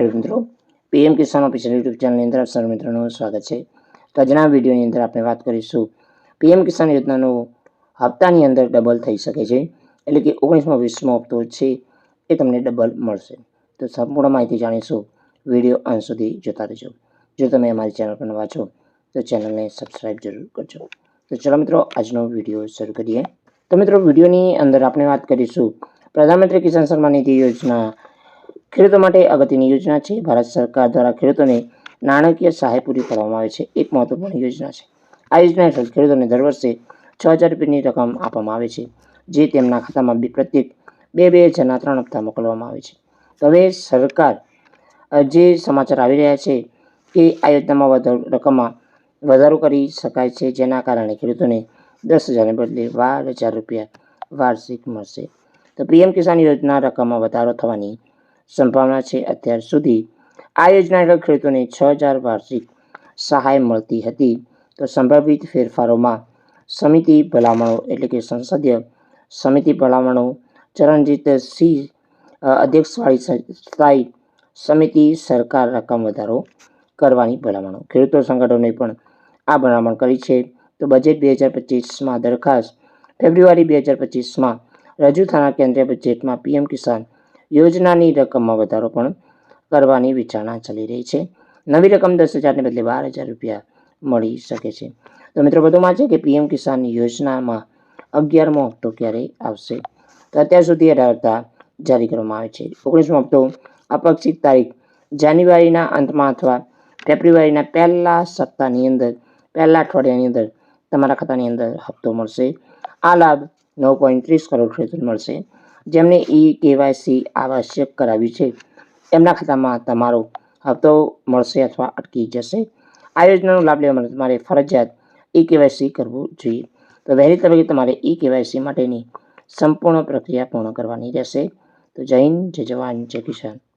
ખેડૂત મિત્રો, પીએમ કિસાન official YouTube ચેનલની અંદર આપ મિત્રોનું સ્વાગત છે. તો આજના વિડીયોની અંદર આપણે વાત કરીશું પીએમ કિસાન યોજનાનો હપ્તાની અંદર ડબલ થઈ શકે છે, એટલે કે ઓગણીસમો, વીસમો હપ્તો છે એ તમને ડબલ મળશે. તો સંપૂર્ણ માહિતી જાણીશું, વીડિયો અંત સુધી જોતા રહેજો. જો તમે અમારી ચેનલ પર નવા છો, તો ચેનલને સબસ્ક્રાઈબ જરૂર કરજો. તો ચલો મિત્રો, આજનો વીડિયો શરૂ કરીએ. તો મિત્રો, વિડીયોની અંદર આપણે વાત કરીશું, પ્રધાનમંત્રી કિસાન સન્માન નિધિ યોજના ખેડૂતો માટે અગત્યની યોજના છે. ભારત સરકાર દ્વારા ખેડૂતોને નાણાકીય સહાય પૂરી પાડવામાં આવે છે. એક મહત્વપૂર્ણ યોજના છે. આ યોજના હેઠળ ખેડૂતોને દર વર્ષે છ હજાર રૂપિયાની રકમ આપવામાં આવે છે, જે તેમના ખાતામાં પ્રત્યેક બે બે હજારના ત્રણ હપ્તા મોકલવામાં આવે છે. હવે સરકાર જે સમાચાર આવી રહ્યા છે કે આ યોજનામાં વધારો રકમમાં વધારો કરી શકાય છે, જેના કારણે ખેડૂતોને દસ હજારને બદલે બાર હજાર રૂપિયા વાર્ષિક મળશે. તો પીએમ કિસાન યોજના રકમમાં વધારો થવાની સંભાવના છે. અત્યાર સુધી આ યોજના હેઠળ ખેડૂતોને છ હજાર વાર્ષિક સહાય મળતી હતી. તો સંભવિત ફેરફારોમાં સમિતિ ભલામણો એટલે કે સંસદીય સમિતિ ભલામણો, ચરણજીત સિંહ અધ્યક્ષવાળી સ્થાયી સમિતિ, સરકાર રકમ વધારો કરવાની ભલામણો. ખેડૂતો સંગઠનોએ પણ આ ભલામણ કરી છે. તો બજેટ બે હજાર પચીસમાં દરખાસ્ત ફેબ્રુઆરી બે હજાર પચીસમાં રજૂ થનાર કેન્દ્રીય બજેટમાં પીએમ કિસાન યોજનાની રકમમાં વધારો પણ કરવાની વિચારણા ચાલી રહી છે. નવી રકમ દસ હજારને બદલે બાર હજાર રૂપિયા મળી શકે છે. તો મિત્રો, વધુમાં છે કે પીએમ કિસાન યોજનામાં અગિયારમો હપ્તો ક્યારે આવશે? તો અત્યાર સુધી અઢાર હપ્તા જારી કરવામાં આવે છે. ઓગણીસમો હપ્તો અપેક્ષિત તારીખ જાન્યુઆરીના અંતમાં અથવા ફેબ્રુઆરીના પહેલા સપ્તાહની અંદર, પહેલા અઠવાડિયાની અંદર તમારા ખાતાની અંદર હપ્તો મળશે. આ લાભ નવ પોઈન્ટ ત્રીસ કરોડ ખેડૂતોને મળશે. જેમને ઈ કેવાયસી આવશ્યક કરાવ્યું છે. એમના ખાતામાં તમારો હપ્તો મળશે અથવા અટકી જશે. આ યોજનાનો લાભ લેવા માટે તમારે ફરજિયાત ઈ કેવાયસી કરવું જોઈએ. તો વહેલી તબક્કે તમારે ઈ કેવાયસી માટેની સંપૂર્ણ પ્રક્રિયા પૂર્ણ કરવાની રહેશે. તો જય હિન્દ, જય જવાન, જય કિસાન.